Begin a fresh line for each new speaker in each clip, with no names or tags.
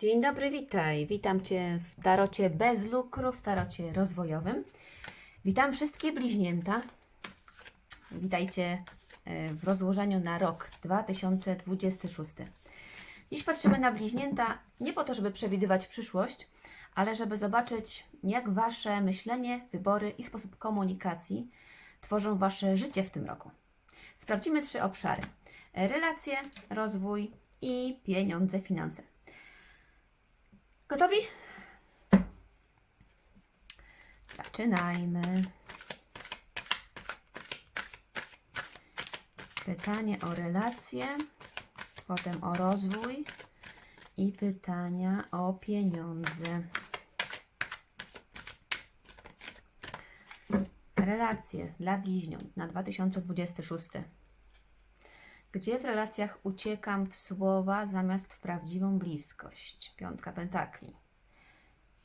Dzień dobry, witaj. Witam Cię w tarocie bez lukru, w tarocie rozwojowym. Witam wszystkie bliźnięta. Witajcie e, w rozłożeniu na rok 2026. Dziś patrzymy na bliźnięta nie po to, żeby przewidywać przyszłość, ale żeby zobaczyć, jak Wasze myślenie, wybory i sposób komunikacji tworzą Wasze życie w tym roku. Sprawdzimy trzy obszary: relacje, rozwój i pieniądze, finanse. Gotowi? Zaczynajmy. Pytanie o relacje, potem o rozwój i pytania o pieniądze. Relacje dla bliźniąt na 2026. Gdzie w relacjach uciekam w słowa zamiast w prawdziwą bliskość? Piątka pentakli.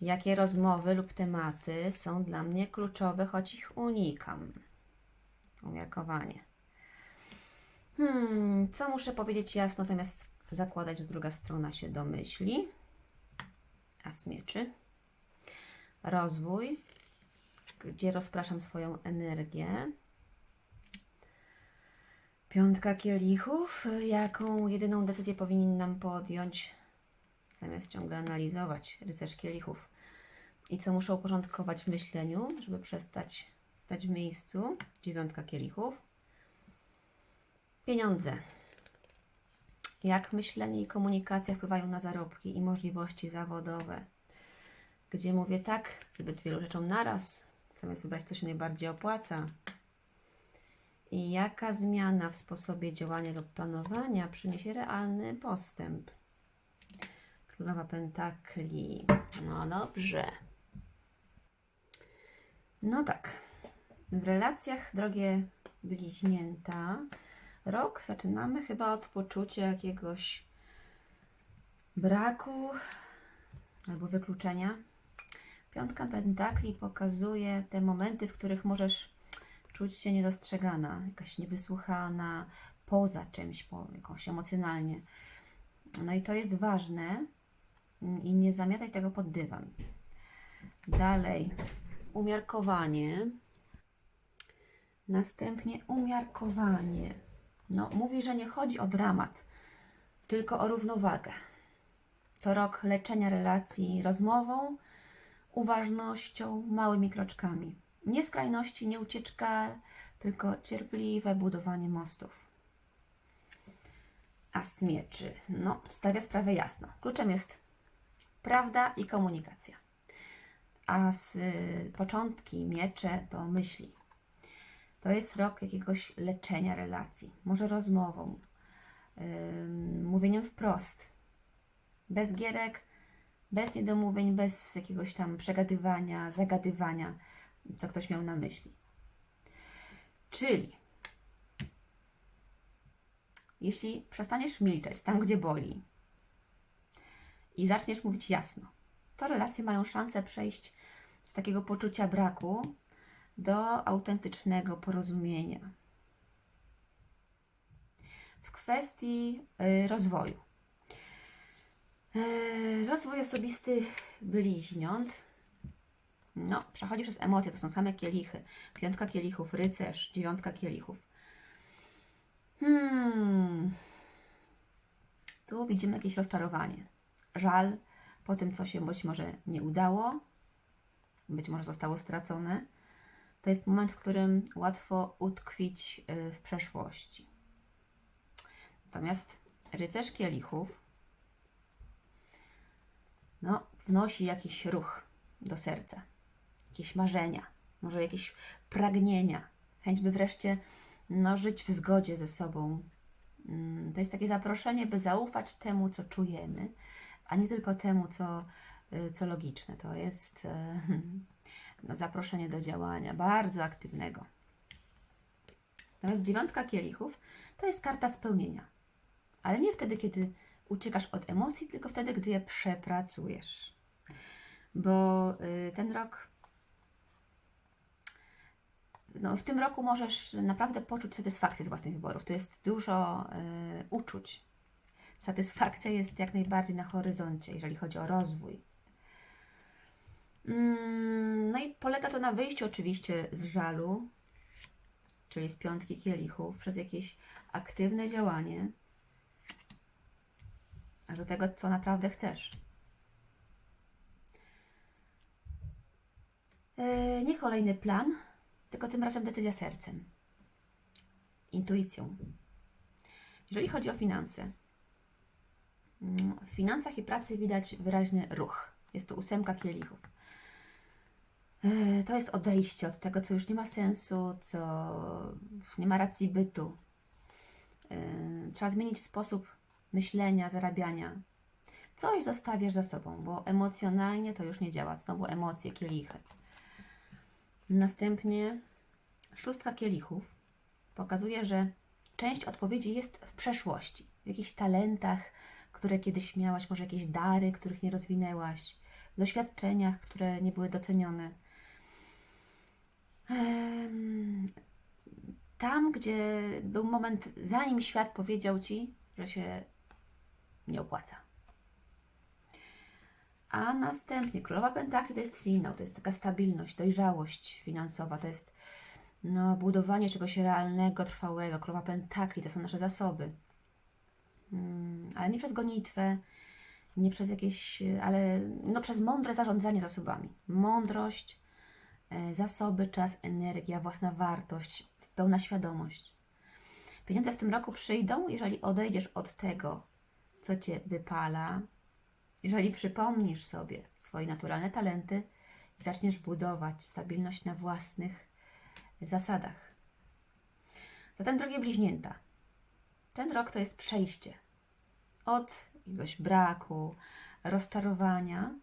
Jakie rozmowy lub tematy są dla mnie kluczowe, choć ich unikam? Umiarkowanie. Hmm, co muszę powiedzieć jasno, zamiast zakładać, że druga strona się domyśli? As mieczy. Rozwój. Gdzie rozpraszam swoją energię? Piątka kielichów. Jaką jedyną decyzję powinnam podjąć, zamiast ciągle analizować rycerz kielichów? I co muszę uporządkować w myśleniu, żeby przestać stać w miejscu? Dziewiątka kielichów. Pieniądze. Jak myślenie i komunikacja wpływają na zarobki i możliwości zawodowe? Gdzie mówię tak zbyt wielu rzeczom naraz, zamiast wybrać co się najbardziej opłaca? I jaka zmiana w sposobie działania lub planowania przyniesie realny postęp? Królowa Pentakli. No dobrze. No tak. W relacjach, drogie bliźnięta, rok zaczynamy chyba od poczucia jakiegoś braku albo wykluczenia. Piątka Pentakli pokazuje te momenty, w których możesz czuć się niedostrzegana, jakaś niewysłuchana, poza czymś, po, jakąś emocjonalnie. No i to jest ważne i nie zamiataj tego pod dywan. Dalej, umiarkowanie. Następnie umiarkowanie. No, mówi, że nie chodzi o dramat, tylko o równowagę. To rok leczenia relacji rozmową, uważnością, małymi kroczkami. Nie skrajności, nie ucieczka, tylko cierpliwe budowanie mostów. As mieczy. No, stawia sprawę jasno. Kluczem jest prawda i komunikacja. A z y, początki, miecze to myśli. To jest rok jakiegoś leczenia relacji, może rozmową, ym, mówieniem wprost, bez gierek, bez niedomówień, bez jakiegoś tam przegadywania, zagadywania, co ktoś miał na myśli. Czyli, jeśli przestaniesz milczeć tam, gdzie boli i zaczniesz mówić jasno, to relacje mają szansę przejść z takiego poczucia braku do autentycznego porozumienia. W kwestii y, rozwoju. Y, Rozwój osobisty bliźniąt. No, przechodzi przez emocje, to są same kielichy. Piątka kielichów, rycerz, dziewiątka kielichów. Hmm. Tu widzimy jakieś rozczarowanie. Żal po tym, co się być może nie udało, być może zostało stracone. To jest moment, w którym łatwo utkwić y, w przeszłości. Natomiast rycerz kielichów no, wnosi jakiś ruch do serca, jakieś marzenia, może jakieś pragnienia, chęć, by wreszcie no, żyć w zgodzie ze sobą. Mm, To jest takie zaproszenie, by zaufać temu, co czujemy, a nie tylko temu, co, y, co logiczne. To jest e, no, zaproszenie do działania, bardzo aktywnego. Natomiast dziewiątka kielichów to jest karta spełnienia. Ale nie wtedy, kiedy uciekasz od emocji, tylko wtedy, gdy je przepracujesz. Bo y, ten rok, no, w tym roku możesz naprawdę poczuć satysfakcję z własnych wyborów. To jest dużo y, uczuć. Satysfakcja jest jak najbardziej na horyzoncie, jeżeli chodzi o rozwój. Mm, No i polega to na wyjściu oczywiście z żalu, czyli z piątki kielichów, przez jakieś aktywne działanie, aż do tego, co naprawdę chcesz. Yy, Nie kolejny plan, tylko tym razem decyzja sercem, intuicją. Jeżeli chodzi o finanse, mm, w finansach i pracy widać wyraźny ruch. Jest to ósemka kielichów. Yy, To jest odejście od tego, co już nie ma sensu, co nie ma racji bytu. Yy, Trzeba zmienić sposób myślenia, zarabiania. Coś zostawiasz za sobą, bo emocjonalnie to już nie działa. Znowu emocje, kielichy. Następnie szóstka kielichów pokazuje, że część odpowiedzi jest w przeszłości, w jakichś talentach, które kiedyś miałaś, może jakieś dary, których nie rozwinęłaś, w doświadczeniach, które nie były docenione. Tam, gdzie był moment, zanim świat powiedział ci, że się nie opłaca. A następnie Królowa Pentakli to jest finał, to jest taka stabilność, dojrzałość finansowa, to jest no, budowanie czegoś realnego, trwałego. Królowa Pentakli to są nasze zasoby. Mm, ale nie przez gonitwę, nie przez jakieś, ale no, przez mądre zarządzanie zasobami. Mądrość, e, zasoby, czas, energia, własna wartość, pełna świadomość. Pieniądze w tym roku przyjdą, jeżeli odejdziesz od tego, co cię wypala, jeżeli przypomnisz sobie swoje naturalne talenty i zaczniesz budować stabilność na własnych zasadach. Zatem, drogie bliźnięta, ten rok to jest przejście od jakiegoś braku, rozczarowania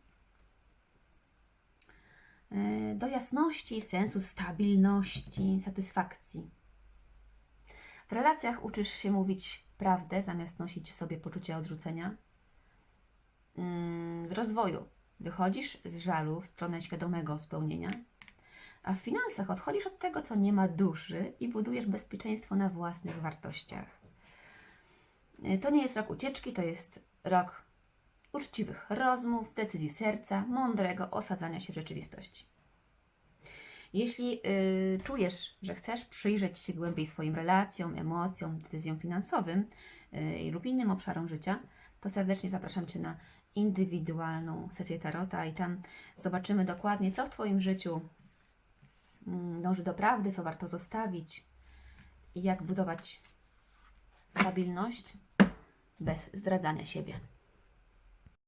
e, do jasności, sensu, stabilności, satysfakcji. W relacjach uczysz się mówić prawdę zamiast nosić w sobie poczucie odrzucenia. Mm, W rozwoju wychodzisz z żalu w stronę świadomego spełnienia, a w finansach odchodzisz od tego, co nie ma duszy i budujesz bezpieczeństwo na własnych wartościach. Y, To nie jest rok ucieczki, to jest rok uczciwych rozmów, decyzji serca, mądrego osadzania się w rzeczywistości. Jeśli y, czujesz, że chcesz przyjrzeć się głębiej swoim relacjom, emocjom, decyzjom finansowym y, lub innym obszarom życia, to serdecznie zapraszam Cię na indywidualną sesję tarota i tam zobaczymy dokładnie, co w Twoim życiu mm, dąży do prawdy, co warto zostawić i jak budować stabilność bez zdradzania siebie.